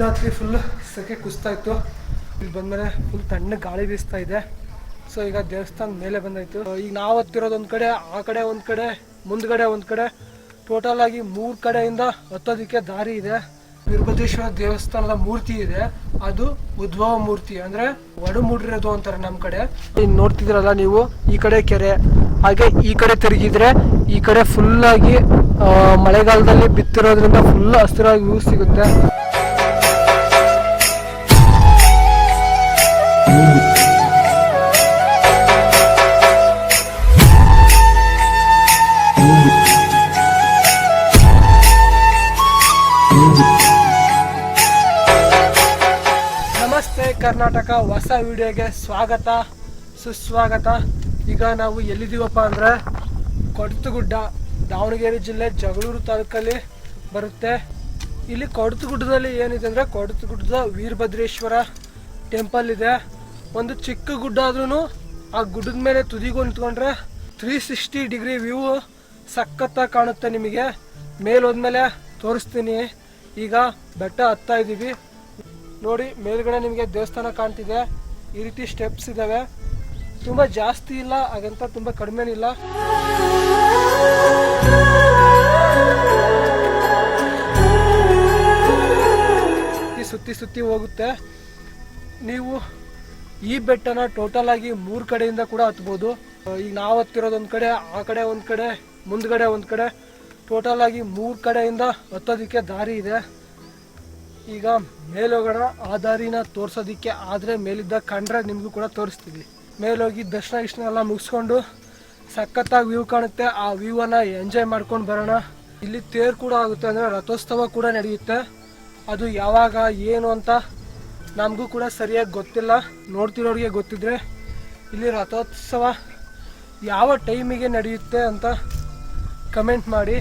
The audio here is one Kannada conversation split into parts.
ಫುಲ್ಲು ಫುಲ್ ಸೆಕೆ ಕುಸ್ತಾ ಇತ್ತು. ಇಲ್ಲಿ ಬಂದ್ಮೇಲೆ ಫುಲ್ ತಣ್ಣ ಗಾಳಿ ಬೀಸ್ತಾ ಇದೆ. ಸೊ ಈಗ ದೇವಸ್ಥಾನ ಮೇಲೆ ಬಂದಾಯ್ತು. ಈಗ ನಾವು ಹತ್ತಿರೋದು ಒಂದು ಕಡೆ, ಆ ಕಡೆ ಒಂದು ಕಡೆ, ಮುಂದ್ಗಡೆ ಒಂದು ಕಡೆ. ಟೋಟಲ್ ಆಗಿ ಮೂರು ಕಡೆಯಿಂದ ಹತ್ತೋದಕ್ಕೆ ದಾರಿ ಇದೆ. ವೀರಭದ್ರೇಶ್ವರ ದೇವಸ್ಥಾನದ ಮೂರ್ತಿ ಇದೆ. ಅದು ಉದ್ಭವ ಮೂರ್ತಿ, ಅಂದ್ರೆ ಒಡು ಮೂಡಿರೋದು ಅಂತಾರೆ ನಮ್ಮ ಕಡೆ. ನೋಡ್ತಿದ್ರಲ್ಲ ನೀವು, ಈ ಕಡೆ ಕೆರೆ, ಹಾಗೆ ಈ ಕಡೆ ತಿರುಗಿದ್ರೆ ಈ ಕಡೆ ಫುಲ್ ಆಗಿ ಮಳೆಗಾಲದಲ್ಲಿ ಬಿತ್ತಿರೋದ್ರಿಂದ ಫುಲ್ ಹಸಿರಾಗಿ ವ್ಯೂ ಸಿಗುತ್ತೆ. ನಮಸ್ತೆ ಕರ್ನಾಟಕ, ಹೊಸ ವಿಡಿಯೋಗೆ ಸ್ವಾಗತ, ಸುಸ್ವಾಗತ. ಈಗ ನಾವು ಎಲ್ಲಿದ್ದೀವಪ್ಪ ಅಂದರೆ ಕೊಡತುಗುಡ್ಡ, ದಾವಣಗೆರೆ ಜಿಲ್ಲೆ ಜಗಳೂರು ತಾಲೂಕಲ್ಲಿ ಬರುತ್ತೆ. ಇಲ್ಲಿ ಕೊಡತುಗುಡ್ಡದಲ್ಲಿ ಏನಿದೆ ಅಂದರೆ ಕೊಡತುಗುಡ್ಡದ ವೀರಭದ್ರೇಶ್ವರ ಟೆಂಪಲ್ ಇದೆ. ಒಂದು ಚಿಕ್ಕ ಗುಡ್ಡ ಆದ್ರೂ ಆ ಗುಡ್ಡದ ಮೇಲೆ ತುದಿಗೂ ನಿಂತ್ಕೊಂಡ್ರೆ ತ್ರೀ ಸಿಕ್ಸ್ಟಿ ಡಿಗ್ರಿ ವ್ಯೂ ಸಖತ್ತಾಗಿ ಕಾಣುತ್ತೆ ನಿಮಗೆ. ಮೇಲೆ ಹೋದ್ಮೇಲೆ ತೋರಿಸ್ತೀನಿ. ಈಗ ಬೆಟ್ಟ ಹತ್ತಾ ಇದ್ದೀವಿ. ನೋಡಿ, ಮೇಲ್ಗಡೆ ನಿಮಗೆ ದೇವಸ್ಥಾನ ಕಾಣ್ತಿದೆ. ಈ ರೀತಿ ಸ್ಟೆಪ್ಸ್ ಇದಾವೆ. ತುಂಬಾ ಜಾಸ್ತಿ ಇಲ್ಲ, ಹಾಗಂತ ತುಂಬಾ ಕಡಿಮೆ ಇಲ್ಲ. ಸುತ್ತಿ ಸುತ್ತಿ ಸುತ್ತಿ ಹೋಗುತ್ತೆ. ನೀವು ಈ ಬೆಟ್ಟನ ಟೋಟಲ್ ಆಗಿ ಮೂರು ಕಡೆಯಿಂದ ಕೂಡ ಹತ್ಬೋದು. ಈಗ ನಾವು ಹತ್ತಿರೋದು ಒಂದು ಕಡೆ, ಆ ಕಡೆ ಒಂದು ಕಡೆ, ಮುಂದ್ಗಡೆ ಒಂದು ಕಡೆ. ಟೋಟಲ್ ಆಗಿ ಮೂರು ಕಡೆಯಿಂದ ಹತ್ತೋದಕ್ಕೆ ದಾರಿ ಇದೆ. ಈಗ ಮೇಲೋಗೋಣ ಆ ದಾರಿನ ತೋರ್ಸೋದಿಕ್ಕೆ ಆದರೆ ಮೇಲಿದ್ದ ಕಂಡ್ರೆ ನಿಮಗೂ ಕೂಡ ತೋರಿಸ್ತೀವಿ. ಮೇಲೋಗಿ ದರ್ಶನ ಇಷ್ಟನ ಎಲ್ಲ ಮುಗಿಸ್ಕೊಂಡು ಸಖತ್ತಾಗಿ ವ್ಯೂ ಕಾಣುತ್ತೆ. ಆ ವ್ಯೂವನ್ನ ಎಂಜಾಯ್ ಮಾಡ್ಕೊಂಡು ಬರೋಣ. ಇಲ್ಲಿ ತೇರು ಕೂಡ ಆಗುತ್ತೆ ಅಂದರೆ ರಥೋತ್ಸವ ಕೂಡ ನಡೆಯುತ್ತೆ. ಅದು ಯಾವಾಗ, ಏನು ಅಂತ ನಮಗೂ ಕೂಡ ಸರಿಯಾಗಿ ಗೊತ್ತಿಲ್ಲ. ನೋಡ್ತಿರೋರಿಗೆ ಗೊತ್ತಿದ್ರೆ ಇಲ್ಲಿ ರಥೋತ್ಸವ ಯಾವ ಟೈಮಿಗೆ ನಡೆಯುತ್ತೆ ಅಂತ ಕಮೆಂಟ್ ಮಾಡಿ.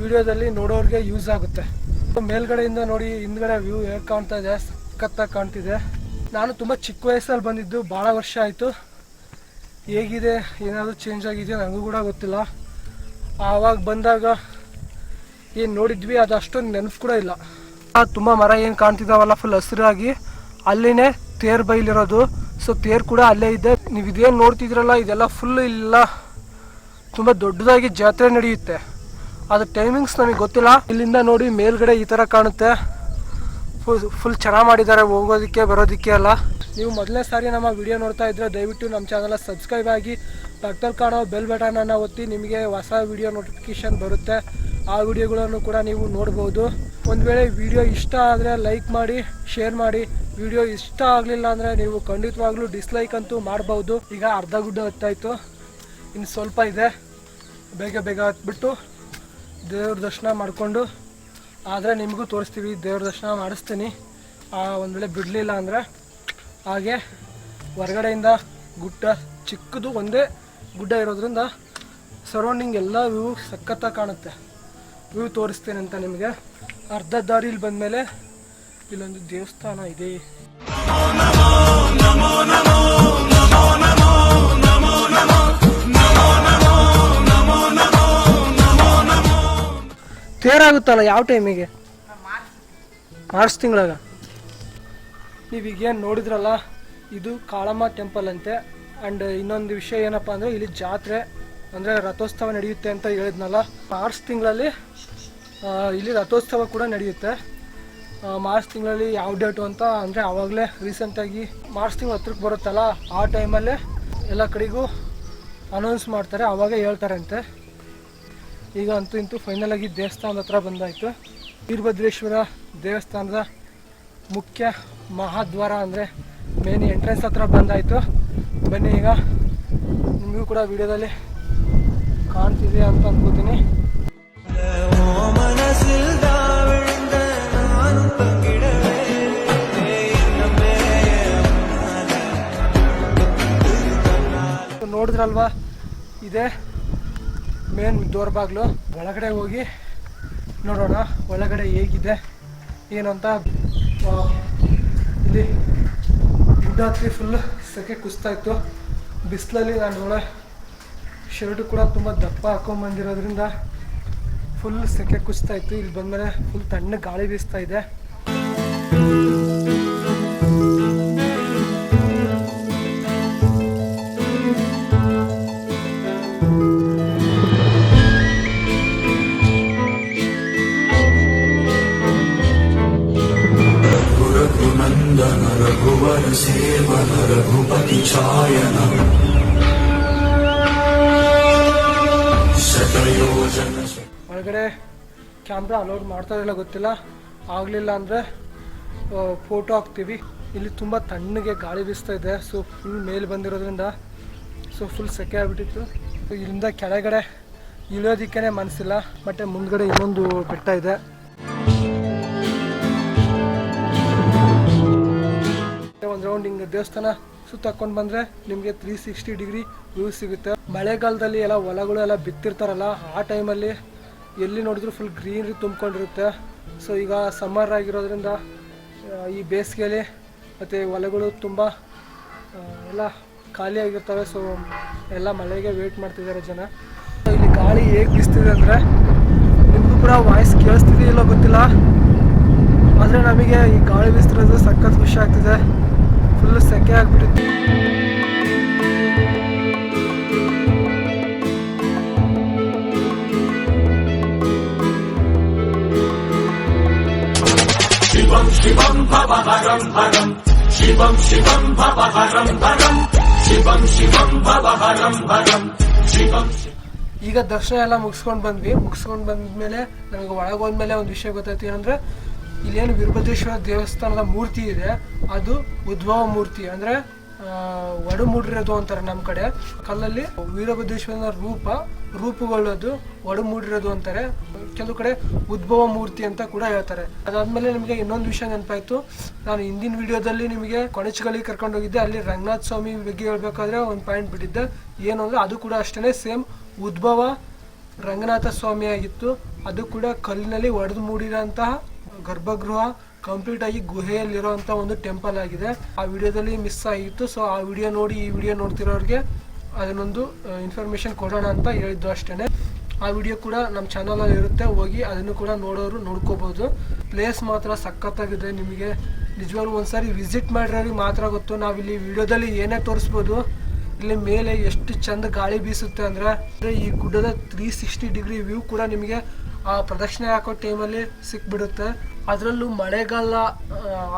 ವಿಡಿಯೋದಲ್ಲಿ ನೋಡೋರಿಗೆ ಯೂಸ್ ಆಗುತ್ತೆ. ಮೇಲ್ಗಡೆಯಿಂದ ನೋಡಿ, ಹಿಂದ್ಗಡೆ ವ್ಯೂ ಹೇಗೆ ಕಾಣ್ತಾ ಇದೆ, ಸಖತ್ತಾಗಿ ಕಾಣ್ತಿದೆ. ನಾನು ತುಂಬ ಚಿಕ್ಕ ವಯಸ್ಸಲ್ಲಿ ಬಂದಿದ್ದು ಭಾಳ ವರ್ಷ ಆಯಿತು. ಹೇಗಿದೆ, ಏನಾದರೂ ಚೇಂಜ್ ಆಗಿದೆಯೋ ನನಗೂ ಕೂಡ ಗೊತ್ತಿಲ್ಲ. ಆವಾಗ ಬಂದಾಗ ಏನು ನೋಡಿದ್ವಿ, ಅದು ಅಷ್ಟೊಂದು ನೆನಪು ಕೂಡ ಇಲ್ಲ. ತುಂಬ ಮರ ಏನು ಕಾಣ್ತಿದ್ದಾವಲ್ಲ ಫುಲ್ ಹಸಿರಾಗಿ. ಅಲ್ಲಿನೇ ತೇರ್ ಬೈಲಿರೋದು. ಸೊ ತೇರು ಕೂಡ ಅಲ್ಲೇ ಇದೆ. ನೀವು ಇದೇನು ನೋಡ್ತಿದ್ರಲ್ಲ, ಇದೆಲ್ಲ ಫುಲ್ ಇಲ್ಲ. ತುಂಬ ದೊಡ್ಡದಾಗಿ ಜಾತ್ರೆ ನಡೆಯುತ್ತೆ. ಅದು ಟೈಮಿಂಗ್ಸ್ ನಮಗೆ ಗೊತ್ತಿಲ್ಲ. ಇಲ್ಲಿಂದ ನೋಡಿ ಮೇಲ್ಗಡೆ ಈ ಥರ ಕಾಣುತ್ತೆ. ಫುಲ್ ಫುಲ್ ಚೆನ್ನಾಗಿ ಮಾಡಿದ್ದಾರೆ ಹೋಗೋದಕ್ಕೆ, ಬರೋದಕ್ಕೆ ಎಲ್ಲ. ನೀವು ಮೊದಲನೇ ಸಾರಿ ನಮ್ಮ ವಿಡಿಯೋ ನೋಡ್ತಾ ಇದ್ರೆ ದಯವಿಟ್ಟು ನಮ್ಮ ಚಾನಲ್ ಸಬ್ಸ್ಕ್ರೈಬ್ ಆಗಿ ಪಕ್ಕದಲ್ಲಿ ಕಾಣೋ ಬೆಲ್ ಬಟನನ್ನು ಒತ್ತಿ ನಿಮಗೆ ಹೊಸ ವಿಡಿಯೋ ನೋಟಿಫಿಕೇಶನ್ ಬರುತ್ತೆ. ಆ ವಿಡಿಯೋಗಳನ್ನು ಕೂಡ ನೀವು ನೋಡ್ಬೋದು. ಒಂದು ವೇಳೆ ವಿಡಿಯೋ ಇಷ್ಟ ಆದರೆ ಲೈಕ್ ಮಾಡಿ, ಶೇರ್ ಮಾಡಿ. ವಿಡಿಯೋ ಇಷ್ಟ ಆಗಲಿಲ್ಲ ಅಂದರೆ ನೀವು ಖಂಡಿತವಾಗ್ಲೂ ಡಿಸ್ಲೈಕ್ ಅಂತೂ ಮಾಡ್ಬೋದು. ಈಗ ಅರ್ಧ ಗುಡ್ಡ ಹತ್ತಾಯಿತು. ಇನ್ನು ಸ್ವಲ್ಪ ಇದೆ. ಬೇಗ ಬೇಗ ಹತ್ಬಿಟ್ಟು ದೇವ್ರ ದರ್ಶನ ಮಾಡಿಕೊಂಡು. ಆದರೆ ನಿಮಗೂ ತೋರಿಸ್ತೀವಿ, ದೇವ್ರ ದರ್ಶನ ಮಾಡಿಸ್ತೀನಿ. ಒಂದು ವೇಳೆ ಬಿಡಲಿಲ್ಲ ಅಂದರೆ ಹಾಗೆ ಹೊರಗಡೆಯಿಂದ ಗುಡ್ಡ ಚಿಕ್ಕದು ಒಂದೇ ಗುಡ್ಡ ಇರೋದ್ರಿಂದ ಸರೌಂಡಿಂಗ್ ಎಲ್ಲ ವ್ಯೂ ಸಖತ್ತಾಗಿ ಕಾಣುತ್ತೆ. ವ್ಯೂ ತೋರಿಸ್ತೇನೆ ಅಂತ ನಿಮಗೆ. ಅರ್ಧ ದಾರಿಲಿ ಬಂದಮೇಲೆ ಇಲ್ಲೊಂದು ದೇವಸ್ಥಾನ ಇದೆ. ತೇರಾಗುತ್ತಲ್ಲ ಯಾವ ಟೈಮಿಗೆ ಮಾರ್ಚ್ ತಿಂಗಳಾಗ. ನೀವೀಗೇನು ನೋಡಿದ್ರಲ್ಲ, ಇದು ಕಾಳಮ್ಮ ಟೆಂಪಲ್ ಅಂತೆ. ಆ್ಯಂಡ್ ಇನ್ನೊಂದು ವಿಷಯ ಏನಪ್ಪ ಅಂದರೆ, ಇಲ್ಲಿ ಜಾತ್ರೆ ಅಂದರೆ ರಥೋತ್ಸವ ನಡೆಯುತ್ತೆ ಅಂತ ಹೇಳಿದ್ನಲ್ಲ. ಮಾರ್ಚ್ ತಿಂಗಳಲ್ಲಿ ಇಲ್ಲಿ ರಥೋತ್ಸವ ಕೂಡ ನಡೆಯುತ್ತೆ. ಮಾರ್ಚ್ ತಿಂಗಳಲ್ಲಿ ಯಾವ ಡೇಟು ಅಂತ ಅಂದರೆ ಆವಾಗಲೇ ರೀಸೆಂಟಾಗಿ ಮಾರ್ಚ್ ತಿಂಗಳು ಹತ್ರಕ್ಕೆ ಬರುತ್ತಲ್ಲ ಆ ಟೈಮಲ್ಲೇ ಎಲ್ಲ ಕಡೆಗೂ ಅನೌನ್ಸ್ ಮಾಡ್ತಾರೆ, ಆವಾಗೇ ಹೇಳ್ತಾರಂತೆ. ಈಗ ಅಂತೂ ಇಂತೂ ಫೈನಲ್ ಆಗಿ ದೇವಸ್ಥಾನದ ಹತ್ರ ಬಂದಾಯಿತು. ವೀರಭದ್ರೇಶ್ವರ ದೇವಸ್ಥಾನದ ಮುಖ್ಯ ಮಹಾದ್ವಾರ ಅಂದರೆ ಮೇನ್ ಎಂಟ್ರೆನ್ಸ್ ಹತ್ರ ಬಂದಾಯಿತು. ಬನ್ನಿ ಈಗ, ನಿಮಗೂ ಕೂಡ ವಿಡಿಯೋದಲ್ಲಿ ಕಾಣ್ತಿದೆ ಅಂತ ಅನ್ಕೋತೀನಿ. ನೋಡಿದ್ರಲ್ವಾ? ಇದೆ ಮೇನ್ ದೋರ್ ಬಾಗ್ಲು ಒಳಗಡೆ ಹೋಗಿ ನೋಡೋಣ, ಒಳಗಡೆ ಹೇಗಿದೆ, ಏನಂತ. ಇಲ್ಲಿ ಗುಡ್ಡ ಹತ್ತಿ ಫುಲ್ ಸೆಕೆ ಕುಸ್ತಾ ಇತ್ತು. ಬಿಸಿಲಲ್ಲಿ ನಾನು ಒಳ್ಳೆ ಶರ್ಟು ಕೂಡ ತುಂಬ ದಪ್ಪ ಹಾಕೊಂಬಂದಿರೋದ್ರಿಂದ ಫುಲ್ ಸೆಕೆ ಕುಸ್ತಾ ಇತ್ತು. ಇಲ್ಲಿ ಬಂದಮೇಲೆ ಫುಲ್ ತಣ್ಣ ಗಾಳಿ ಬೀಸ್ತಾ ಇದೆ. रघुवर सेवन ಗುಪತಿ छायन ಒಳಗಡೆ ಕ್ಯಾಮ್ರಾ ಅಲೋಡ್ ಮಾಡ್ತಾ ಇಲ್ಲ ಗೊತ್ತಿಲ್ಲ. ಆಗಲಿಲ್ಲ ಅಂದರೆ ಫೋಟೋ ಹಾಕ್ತೀವಿ. ಇಲ್ಲಿ ತುಂಬ ತಣ್ಣಗೆ ಗಾಳಿ ಬೀಸ್ತಾ ಇದೆ. ಸೊ ಫುಲ್ ಮೇಲೆ ಬಂದಿರೋದ್ರಿಂದ ಸೊ ಫುಲ್ ಸೆಕೆ ಆಗಿಬಿಟ್ಟಿತ್ತು. ಇಲ್ಲಿಂದ ಕೆಳಗಡೆ ಇಳಿಯೋದಕ್ಕೇ ಮನಸ್ಸಿಲ್ಲ ಮತ್ತು ಮುಂದ್ಗಡೆ ಇನ್ನೊಂದು ಬೆಟ್ಟ ಇದೆ. ಒಂದು ರೌಂಡ್ ಹಿಂಗೆ ದೇವಸ್ಥಾನ ಸುತ್ತಕೊಂಡು ಬಂದರೆ ನಿಮಗೆ ತ್ರೀ ಸಿಕ್ಸ್ಟಿ ಡಿಗ್ರಿ ವ್ಯೂ ಸಿಗುತ್ತೆ. ಮಳೆಗಾಲದಲ್ಲಿ ಎಲ್ಲ ಹೊಲಗಳು ಎಲ್ಲ ಬಿತ್ತಿರ್ತಾರಲ್ಲ, ಆ ಟೈಮಲ್ಲಿ ಎಲ್ಲಿ ನೋಡಿದ್ರು ಫುಲ್ ಗ್ರೀನರಿ ತುಂಬ್ಕೊಂಡಿರುತ್ತೆ. ಸೊ ಈಗ ಸಮ್ಮರ್ ಆಗಿರೋದ್ರಿಂದ ಈ ಬೇಸಿಗೆಯಲ್ಲಿ ಮತ್ತು ಹೊಲಗಳು ತುಂಬ ಎಲ್ಲ ಖಾಲಿಯಾಗಿರ್ತವೆ ಸೊ ಎಲ್ಲ ಮಳೆಗೆ ವೇಟ್ ಮಾಡ್ತಿದ್ದಾರೆ ಜನ. ಇಲ್ಲಿ ಗಾಳಿ ಹೇಗೆ ಬೀಸ್ತಿದೆ ಅಂದರೆ, ನಿಮಗೂ ಕೂಡ ವಾಯ್ಸ್ ಕೇಳಿಸ್ತಿದೆಯಲ್ಲೋ ಗೊತ್ತಿಲ್ಲ. ಆದರೆ ನಮಗೆ ಈ ಗಾಳಿ ಬೀಸ್ತಿರೋದು ಸಖತ್ ಖುಷಿ ಆಗ್ತಿದೆ. ಫುಲ್ ಸೆಕೆ ಆಗ್ಬಿಟ್ಟಿತ್ತು ಈಗ ದರ್ಶನ ಎಲ್ಲ ಮುಗಿಸ್ಕೊಂಡು ಬಂದ್ವಿ. ಮುಗಿಸ್ಕೊಂಡು ಬಂದ್ಮೇಲೆ ನಮಗೆ ಒಳಗೋದ್ಮೇಲೆ ಒಂದು ವಿಷಯ ಗೊತ್ತಾಯ್ತು. ಏನಂದ್ರೆ ಇಲ್ಲೇನು ವೀರಭದ್ರೇಶ್ವರ ದೇವಸ್ಥಾನದ ಮೂರ್ತಿ ಇದೆ. ಅದು ಉದ್ಭವ ಮೂರ್ತಿ. ಅಂದ್ರೆ ಆ, ಒಡು ಅಂತಾರೆ ನಮ್ಮ ಕಡೆ. ಕಲ್ಲಲ್ಲಿ ವೀರಭದ್ರೇಶ್ವರನ ರೂಪ ರೂಪುಗೊಳ್ಳೋದು, ಒಡಮೂಡಿರೋದು ಅಂತಾರೆ. ಕೆಲವು ಕಡೆ ಉದ್ಭವ ಮೂರ್ತಿ ಅಂತ ಕೂಡ ಹೇಳ್ತಾರೆ. ಅದಾದ್ಮೇಲೆ ನಿಮಗೆ ಇನ್ನೊಂದು ವಿಷಯ ನೆನಪಾಯ್ತು. ನಾನು ಹಿಂದಿನ ವಿಡಿಯೋದಲ್ಲಿ ನಿಮಗೆ ಕೊಣಚಗಳಿಗೆ ಕರ್ಕೊಂಡೋಗಿದ್ದೆ ಅಲ್ಲಿ ರಂಗನಾಥ ಸ್ವಾಮಿ ಬಗ್ಗೆ ಹೇಳ್ಬೇಕಾದ್ರೆ ಒಂದು ಪಾಯಿಂಟ್ ಬಿಟ್ಟಿದ್ದೆ. ಏನು ಅಂದ್ರೆ ಅದು ಕೂಡ ಅಷ್ಟೇ ಸೇಮ್ ಉದ್ಭವ ರಂಗನಾಥ ಸ್ವಾಮಿ ಆಗಿತ್ತು. ಅದು ಕೂಡ ಕಲ್ಲಿನಲ್ಲಿ ಒಡೆದು ಮೂಡಿರೋಂತಹ ಗರ್ಭಗೃಹ ಕಂಪ್ಲೀಟ್ ಆಗಿ ಗುಹೆಯಲ್ಲಿರುವಂತ ಒಂದು ಟೆಂಪಲ್ ಆಗಿದೆ. ಆ ವಿಡಿಯೋದಲ್ಲಿ ಮಿಸ್ ಆಗಿತ್ತು. ಸೊ ಆ ವಿಡಿಯೋ ನೋಡಿ, ಈ ವಿಡಿಯೋ ನೋಡ್ತಿರೋರಿಗೆ ಅದನ್ನೊಂದು ಇನ್ಫಾರ್ಮೇಷನ್ ಕೊಡೋಣ ಅಂತ ಹೇಳಿದ್ದು ಅಷ್ಟೇ ಆ ವಿಡಿಯೋ ಕೂಡ ನಮ್ಮ ಚಾನಲಲ್ಲಿ ಇರುತ್ತೆ, ಹೋಗಿ ಅದನ್ನು ಕೂಡ ನೋಡೋರು ನೋಡ್ಕೋಬೋದು. ಪ್ಲೇಸ್ ಮಾತ್ರ ಸಖತ್ತಾಗಿದೆ ನಿಮಗೆ. ನಿಜವಾಗ್ಲೂ ಒಂದ್ಸಾರಿ ವಿಸಿಟ್ ಮಾಡಿರೋರಿಗೆ ಮಾತ್ರ ಗೊತ್ತು, ನಾವಿಲ್ಲಿ ವಿಡಿಯೋದಲ್ಲಿ ಏನೇ ತೋರಿಸ್ಬೋದು. ಇಲ್ಲಿ ಮೇಲೆ ಎಷ್ಟು ಚಂದ ಗಾಳಿ ಬೀಸುತ್ತೆ ಅಂದ್ರೆ ಅಂದ್ರೆ ಈ ಗುಡ್ಡದ ತ್ರೀ ಸಿಕ್ಸ್ಟಿ ಡಿಗ್ರಿ ವ್ಯೂ ಕೂಡ ನಿಮಗೆ ಆ ಪ್ರದಕ್ಷಿಣೆ ಹಾಕೋ ಟೈಮಲ್ಲಿ ಸಿಕ್ಬಿಡುತ್ತೆ. ಅದರಲ್ಲೂ ಮಳೆಗಾಲ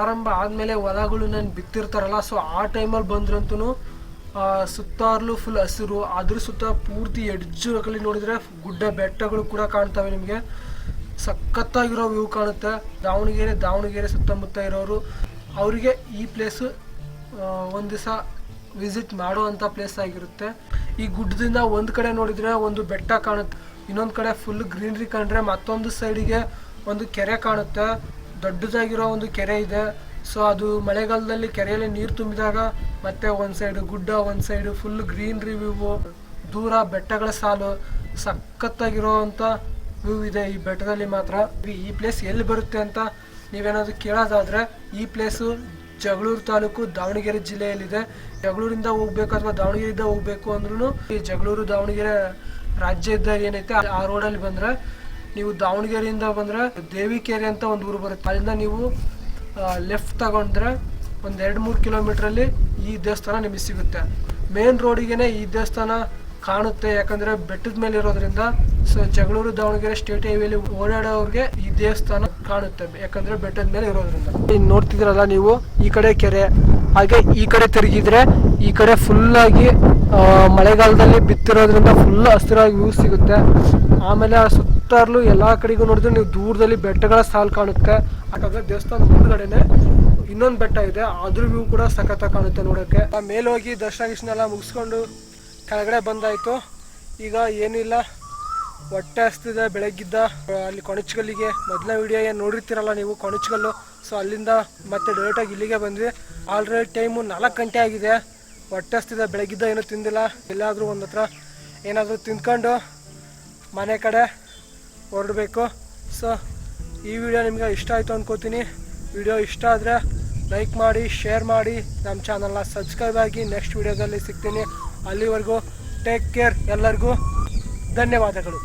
ಆರಂಭ ಆದಮೇಲೆ ಹೊಲಗಳು ನಾನು ಬಿತ್ತಿರ್ತಾರಲ್ಲ ಸೊ ಆ ಟೈಮಲ್ಲಿ ಬಂದ್ರಂತೂ ಸುತ್ತಾರ್ಲು ಫುಲ್ ಹಸಿರು. ಅದ್ರ ಸುತ್ತ ಪೂರ್ತಿ ಎಡ್ಜುಗಳಲ್ಲಿ ನೋಡಿದ್ರೆ ಗುಡ್ಡ ಬೆಟ್ಟಗಳು ಕೂಡ ಕಾಣ್ತವೆ ನಿಮಗೆ. ಸಖತ್ತಾಗಿರೋ ವ್ಯೂ ಕಾಣುತ್ತೆ. ದಾವಣಗೆರೆ ದಾವಣಗೆರೆ ಸುತ್ತಮುತ್ತ ಇರೋರು, ಅವರಿಗೆ ಈ ಪ್ಲೇಸು ಒಂದು ದಿವಸ ವಿಸಿಟ್ ಮಾಡುವಂಥ ಪ್ಲೇಸ್ ಆಗಿರುತ್ತೆ. ಈ ಗುಡ್ಡದಿಂದ ಒಂದು ಕಡೆ ನೋಡಿದರೆ ಒಂದು ಬೆಟ್ಟ ಕಾಣುತ್ತೆ. ಇನ್ನೊಂದು ಕಡೆ ಫುಲ್ ಗ್ರೀನ್ರಿ ಕಂಡ್ರೆ ಮತ್ತೊಂದು ಸೈಡಿಗೆ ಒಂದು ಕೆರೆ ಕಾಣುತ್ತೆ. ದೊಡ್ಡದಾಗಿರೋ ಒಂದು ಕೆರೆ ಇದೆ. ಸೊ ಅದು ಮಳೆಗಾಲದಲ್ಲಿ ಕೆರೆಯಲ್ಲಿ ನೀರು ತುಂಬಿದಾಗ ಮತ್ತೆ ಒಂದು ಸೈಡ್ ಗುಡ್ಡ, ಒಂದು ಸೈಡ್ ಫುಲ್ ಗ್ರೀನ್ರಿ ವ್ಯೂ ದೂರ ಬೆಟ್ಟಗಳ ಸಾಲು. ಸಖತ್ತಾಗಿರೋವಂಥ ವ್ಯೂ ಇದೆ ಈ ಬೆಟ್ಟದಲ್ಲಿ ಮಾತ್ರ. ಈ- ಪ್ಲೇಸ್ ಎಲ್ಲಿ ಬರುತ್ತೆ ಅಂತ ನೀವೇನಾದ್ರು ಕೇಳೋದಾದ್ರೆ ಈ ಪ್ಲೇಸು ಜಗಳೂರು ತಾಲೂಕು ದಾವಣಗೆರೆ ಜಿಲ್ಲೆಯಲ್ಲಿದೆ. ಜಗಳೂರಿಂದ ಹೋಗ್ಬೇಕು ಅಥವಾ ದಾವಣಗೆರೆಯಿಂದ ಹೋಗ್ಬೇಕು ಅಂದ್ರೂ ಈ ಜಗಳೂರು, ದಾವಣಗೆರೆ ರಾಜ್ಯ ಏನೈತೆ, ಆ ರೋಡಲ್ಲಿ ಬಂದ್ರೆ ನೀವು ದಾವಣಗೆರೆಯಿಂದ ಬಂದ್ರೆ ದೇವಿಕೆರೆ ಅಂತ ಒಂದು ಊರು ಬರುತ್ತೆ. ಅಲ್ಲಿಂದ ನೀವು ಲೆಫ್ಟ್ ತಗೊಂಡ್ರೆ ಒಂದು ಎರಡು ಮೂರು ಕಿಲೋಮೀಟ್ರಲ್ಲಿ ಈ ದೇವಸ್ಥಾನ ನಿಮಗೆ ಸಿಗುತ್ತೆ. ಮೇನ್ ರೋಡಿಗೆ ಈ ದೇವಸ್ಥಾನ ಕಾಣುತ್ತೆ. ಯಾಕಂದ್ರೆ ಬೆಟ್ಟದ ಮೇಲೆ ಇರೋದ್ರಿಂದ ಸೊ ಜಗಳೂರು, ದಾವಣಗೆರೆ ಸ್ಟೇಟ್ ಹೈವೇಲಿ ಓಡಾಡೋರಿಗೆ ಈ ದೇವಸ್ಥಾನ ಕಾಣುತ್ತೆ. ಯಾಕಂದ್ರೆ ಬೆಟ್ಟದ ಮೇಲೆ ಇರೋದ್ರಿಂದ. ಇನ್ನು ನೋಡ್ತಿದ್ರಲ್ಲ ನೀವು, ಈ ಕಡೆ ಕೆರೆ. ಹಾಗೆ ಈ ಕಡೆ ತಿರುಗಿದ್ರೆ ಈ ಕಡೆ ಫುಲ್ ಆಗಿ ಮಳೆಗಾಲದಲ್ಲಿ ಬಿತ್ತಿರೋದ್ರಿಂದ ಫುಲ್ ಹಸಿರಾಗಿ ವ್ಯೂ ಸಿಗುತ್ತೆ. ಆಮೇಲೆ ಆ ಸುತ್ತಾರ್ಲು ಎಲ್ಲಾ ಕಡೆಗೂ ನೋಡಿದ್ರೆ ನೀವು ದೂರದಲ್ಲಿ ಬೆಟ್ಟಗಳ ಸಾಲು ಕಾಣುತ್ತೆ. ಯಾಕಂದ್ರೆ ದೇವಸ್ಥಾನ ಮುಂದ್ಗಡೆನೆ ಇನ್ನೊಂದು ಬೆಟ್ಟ ಇದೆ. ಅದ್ರ ವ್ಯೂ ಕೂಡ ಸಖತ್ತಾಗಿ ಕಾಣುತ್ತೆ ನೋಡೋಕ್ಕೆ ಆ ಮೇಲೋಗಿ ದರ್ಶನ ಗಿಶ್ನೆಲ್ಲ ಎಲ್ಲ ಮುಗಿಸ್ಕೊಂಡು ಕೆಳಗಡೆ ಬಂದಾಯಿತು. ಈಗ ಏನಿಲ್ಲ ಹೊಟ್ಟೆ ಹಸ್ತಿದೆ, ಬೆಳಗ್ಗಿದ್ದ. ಅಲ್ಲಿ ಕೊಣಚ್ಗಲ್ಲಿಗೆ ಮೊದಲನೇ ವಿಡಿಯೋ ಏನು ನೋಡಿರ್ತೀರಲ್ಲ ನೀವು ಕೊಣಚ್ಗಲ್ಲು ಸೊ ಅಲ್ಲಿಂದ ಮತ್ತೆ ಡೈರೆಕ್ಟಾಗಿ ಇಲ್ಲಿಗೆ ಬಂದ್ವಿ. ಆಲ್ರೆಡಿ ಟೈಮು ನಾಲ್ಕು ಗಂಟೆ ಆಗಿದೆ. ಹೊಟ್ಟೆ ಹಸ್ತಿದೆ, ಬೆಳಗ್ಗಿದ್ದ ಏನೂ ತಿಂದಿಲ್ಲ. ಎಲ್ಲಾದರೂ ಒಂದು ಹತ್ರ ಏನಾದರೂ ತಿಂದ್ಕೊಂಡು ಮನೆ ಕಡೆ ಹೊರಡಬೇಕು. ಸೊ ಈ ವಿಡಿಯೋ ನಿಮಗೆ ಇಷ್ಟ ಆಯಿತು ಅನ್ಕೋತೀನಿ. ವಿಡಿಯೋ ಇಷ್ಟ ಆದರೆ ಲೈಕ್ ಮಾಡಿ ಶೇರ್ ಮಾಡಿ. ನಮ್ಮ ಚಾನಲ್ನ ಸಬ್ಸ್ಕ್ರೈಬ್ ಆಗಿ ನೆಕ್ಸ್ಟ್ ವಿಡಿಯೋದಲ್ಲಿ ಸಿಗ್ತೀನಿ. ಅಲ್ಲಿವರೆಗೂ ಟೇಕ್ ಕೇರ್ ಎಲ್ಲರಿಗೂ. ಧನ್ಯವಾದಗಳು.